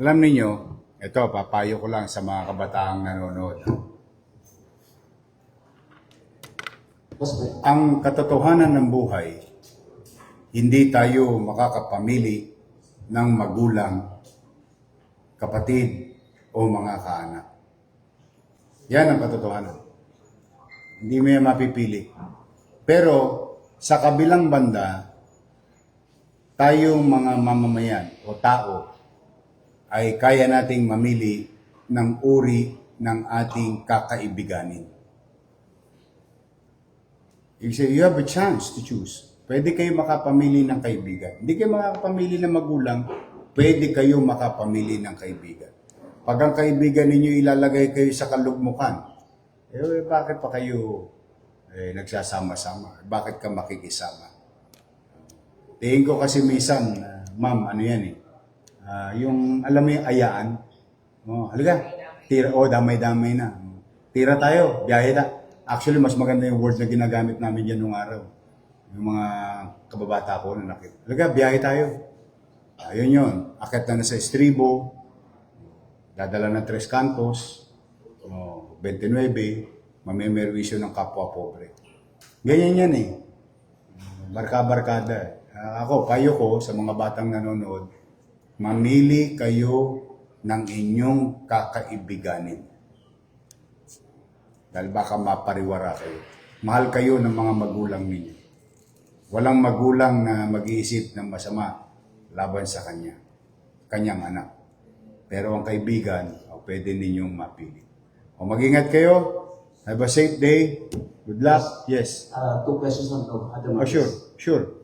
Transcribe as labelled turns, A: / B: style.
A: Alam ninyo, ito, papayo ko lang sa mga kabataang nanonood. Ang katotohanan ng buhay, hindi tayo makakapamili ng magulang, kapatid, o mga kaanak. Yan ang katotohanan. Hindi mo mapipili. Pero sa kabilang banda, tayong mga mamamayan o tao ay kaya nating mamili ng uri ng ating kakaibiganin. You say, you have a chance to choose. Pwede kayo makapamili ng kaibigan. Hindi kayo makapamili ng magulang, pwede kayo makapamili ng kaibigan. Pag ang kaibigan ninyo ilalagay kayo sa kalugmukan, eh bakit pa kayo eh, nagsasama-sama? Bakit ka makikisama? Tingin ko kasi minsan, ah, ma'am, ano yan eh, Ah, yung, alam mo yung ayaan, oh, halika, tira, oh, damay-damay na. Tira tayo, biyahe ta. Actually, mas maganda yung word na ginagamit namin dyan nung araw. Yung mga kababata ko na nakita. Halika, biyahe tayo. Ayun yun. Akit na na sa estribo, dadala ng Tres Cantos, oh, 29, mamemerwisyo ng kapwa pobre. Ganyan yan eh. Barka-barkada. Ah, ako, payo ko sa mga batang nanonood, mamili kayo ng inyong kakaibiganin. Dahil baka mapariwara kayo. Mahal kayo ng mga magulang ninyo. Walang magulang na mag-iisip ng masama laban sa kanya, kanyang anak. Pero ang kaibigan, o pwede ninyong mapili. O mag-ingat kayo. Have a safe day. Good luck. Yes.
B: uh, two questions to. Other
A: Oh, sure. Sure.